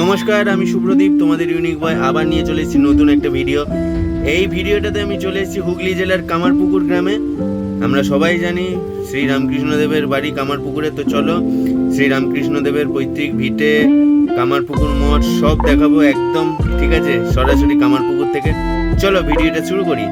নমস্কার, আমি সুপ্রদীপ, তোমাদের ইউনিক বয় আবার নিয়ে চলে এসেছি নতুন একটা ভিডিও এই ভিডিওটাতে আমি চলে এসেছি হুগলি জেলার কামারপুকুর গ্রামে। আমরা সবাই জানি শ্রী রামকৃষ্ণদেবের বাড়ি কামারপুকুরে। তো চলো শ্রী রামকৃষ্ণদেবের পৈতৃক ভিটে, কামারপুকুর মঠ, সব দেখাবো একদম। ঠিক আছে? সরাসরি কামারপুকুর থেকে। চলো, ভিডিওটা শুরু করি।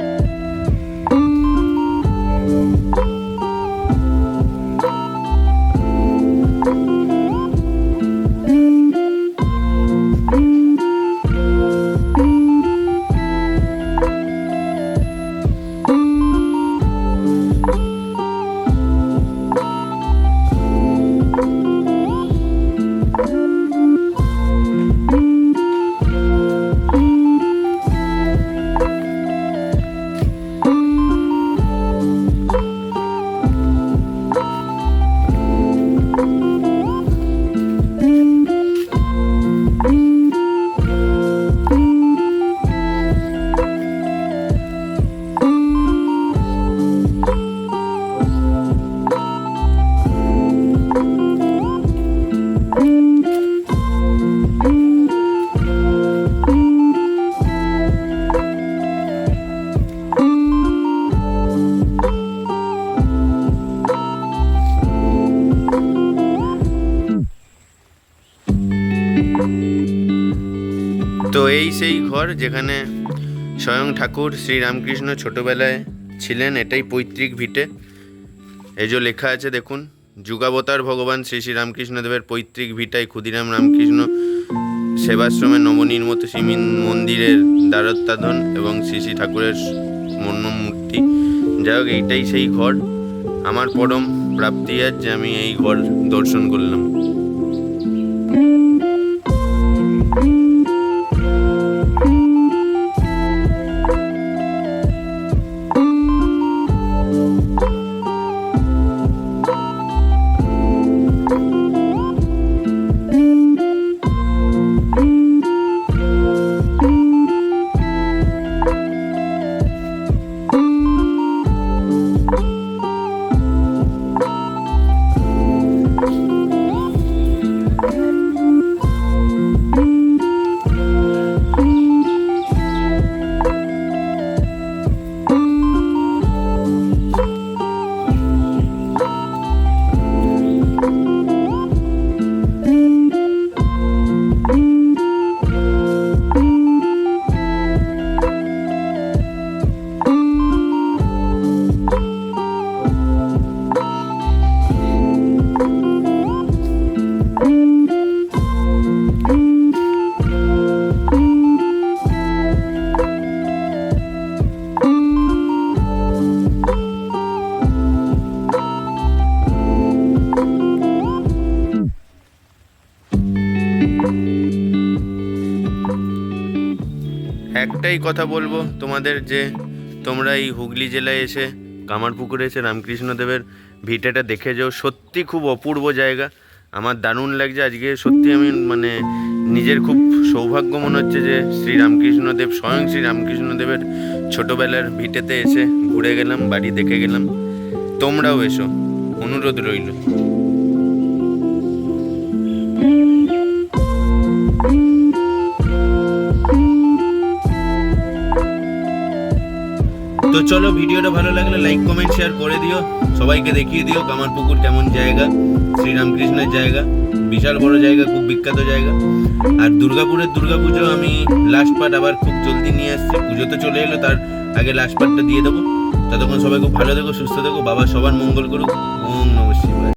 এই সেই ঘর যেখানে স্বয়ং ঠাকুর শ্রীরামকৃষ্ণ ছোটবেলায় ছিলেন, এটাই পৈতৃক ভিটে। এই যে লেখা আছে, দেখুন, যুগাবতার ভগবান শ্রী শ্রী রামকৃষ্ণদেবের পৈতৃক ভিটায় ক্ষুদিরাম রামকৃষ্ণ সেবাশ্রমের নবনির্মিত শ্রীমিন মন্দিরের দ্বারত্বাধন এবং শ্রী শ্রী ঠাকুরের মূর্তি যাই হোক, এইটাই সেই ঘর। আমার পরম প্রাপ্তি আজ যে আমি এই ঘর দর্শন করলাম। একটাই কথা বলব, তোমাদের যে তোমরা এই হুগলি জেলায় এসে কামারপুকুরে এসে রামকৃষ্ণদেবের ভিটেটা দেখে যাও, সত্যি খুব অপূর্ব জায়গা। আমার দারুণ লাগছে আজকে, সত্যি আমি মানে নিজের খুব সৌভাগ্য মনে হচ্ছে যে শ্রী রামকৃষ্ণদেব, স্বয়ং শ্রী রামকৃষ্ণদেবের ছোটবেলার ভিটেতে এসে ঘুরে গেলাম, বাড়ি দেখে গেলাম। তোমরাও এসো, অনুরোধ রইল। তো চলো ভিডিওটা ভালো লাগলে লাইক কমেন্ট শেয়ার করে দিও। সবাইকে দেখিয়ে দিও কামারপুকুর কেমন জায়গা, শ্রীরামকৃষ্ণের জায়গা, বিশাল বড় জায়গা, খুব বিখ্যাত জায়গা। আর দুর্গাপুরের দুর্গাপুজো আমি লাস্ট পার্ট আবার খুব জলদি নিয়ে আসছি। পুজো তো চলে এলো, তার আগে লাস্ট পার্টটা দিয়ে দেবো। ততক্ষণ সবাই খুব ভালো থেকো, সুস্থ থেকো, বাবা সবার মঙ্গল করুক। ওম নমস্কার